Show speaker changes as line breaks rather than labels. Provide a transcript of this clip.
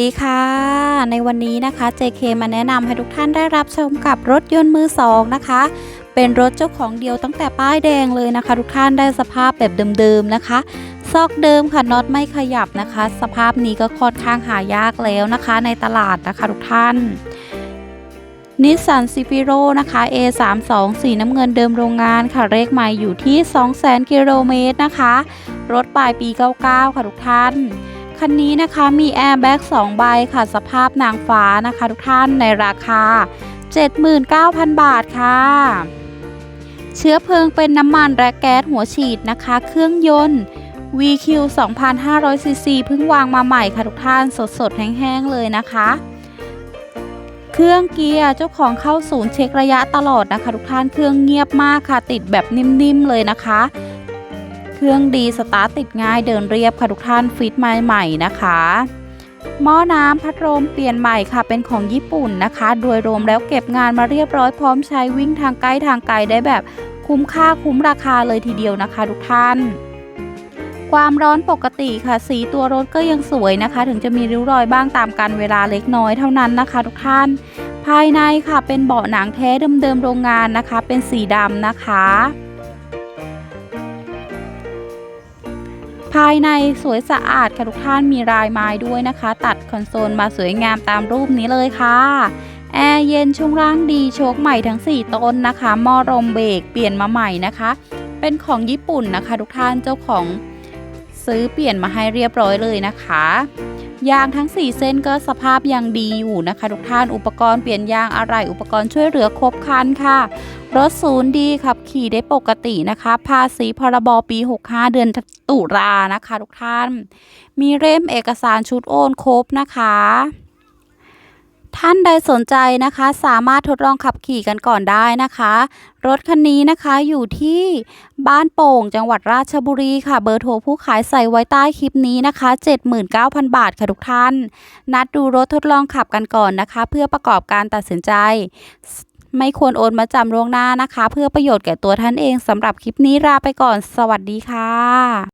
สวัสดีค่ะ ในวันนี้นะคะ JK มาแนะนำให้ทุกท่านได้รับชมกับรถยนต์มือสองนะคะ เป็นรถเจ้าของเดียวตั้งแต่ป้ายแดงเลยนะคะ ทุกท่านได้สภาพแบบเดิมๆนะคะ ซอกเดิมค่ะน็อตไม่ขยับนะคะ สภาพนี้ก็ค่อนข้างหายากแล้วนะคะ ในตลาดนะคะทุกท่านนิสสันซิฟิโรนะคะ A32 สีน้ำเงินเดิมโรงงานค่ะเลขใหม่อยู่ที่ 200,000กิโลเมตรนะคะ รถปลายปี 99 ค่ะทุกท่าน คันนี้นะคะมีแอร์แบ็ก2ใบค่ะ สภาพนางฟ้านะคะ ทุกท่านในราคา 79,000 บาทค่ะ เชื้อเพลิงเป็นน้ำมันและแก๊สหัวฉีดนะคะ เครื่องยนต์ VQ 2,500 cc เพิ่งวางมาใหม่ค่ะทุกท่านสดๆ แห้งๆ เลยนะคะ เครื่องเกียร์เจ้าของเข้าศูนย์เช็คระยะตลอดนะคะ ทุกท่านเครื่องเงียบมากค่ะ ติดแบบนิ่มๆ เลยนะคะ เครื่องดีสตาร์ทติดง่ายเดินเรียบค่ะทุกท่านฟิตมาใหม่นะคะ หม้อน้ำพัดลมเปลี่ยนใหม่ค่ะเป็นของญี่ปุ่นนะคะ โดยรวมแล้วเก็บงานมาเรียบร้อยพร้อมใช้วิ่งทางใกล้ทางไกลได้แบบคุ้มค่าคุ้มราคาเลยทีเดียวนะคะทุกท่าน ความร้อนปกติค่ะ สีตัวรถก็ยังสวยนะคะ ถึงจะมีริ้วรอยบ้างตามกันเวลาเล็กน้อยเท่านั้นนะคะ ทุกท่าน ภายในค่ะเป็นเบาะหนังแท้เดิมๆโรงงานนะคะ เป็นสีดำนะคะ ภายในสวยสะอาดค่ะทุกท่านมีลายไม้ด้วยนะคะ ตัดคอนโซลมาสวยงามตามรูปนี้เลยค่ะแอร์เย็นช่วงล่างดีโชคใหม่ทั้ง 4ต้นนะคะมอรมเบรกเปลี่ยนมาใหม่นะคะ เป็นของญี่ปุ่นนะคะ ทุกท่านเจ้าของซื้อเปลี่ยนมาให้เรียบร้อยเลยนะคะ ยางทั้ง 4 เส้นก็สภาพยังดีอยู่นะคะ ทุกท่านอุปกรณ์เปลี่ยนยางอะไรอุปกรณ์ช่วยเหลือครบคันค่ะ รถศูนย์ดีขับขี่ได้ปกตินะคะ ภาษีพรบปี 65 เดือนตุลานะคะ ทุกท่าน มีเล่มเอกสารชุดโอนครบนะคะ ท่านใดสนใจนะคะ สามารถทดลองขับขี่กันก่อนได้นะคะ รถคันนี้นะคะอยู่ที่บ้านโป่งจังหวัดราชบุรีค่ะ เบอร์โทรผู้ขายใส่ไว้ใต้คลิปนี้นะคะ 79,000 บาทค่ะทุกท่าน นัดดูรถทดลองขับกันก่อนนะคะ เพื่อประกอบการตัดสินใจ ไม่ควรโอนมาจำล่วงหน้านะคะ เพื่อประโยชน์แก่ตัวท่านเองสำหรับคลิปนี้ลาไปก่อน สวัสดีค่ะ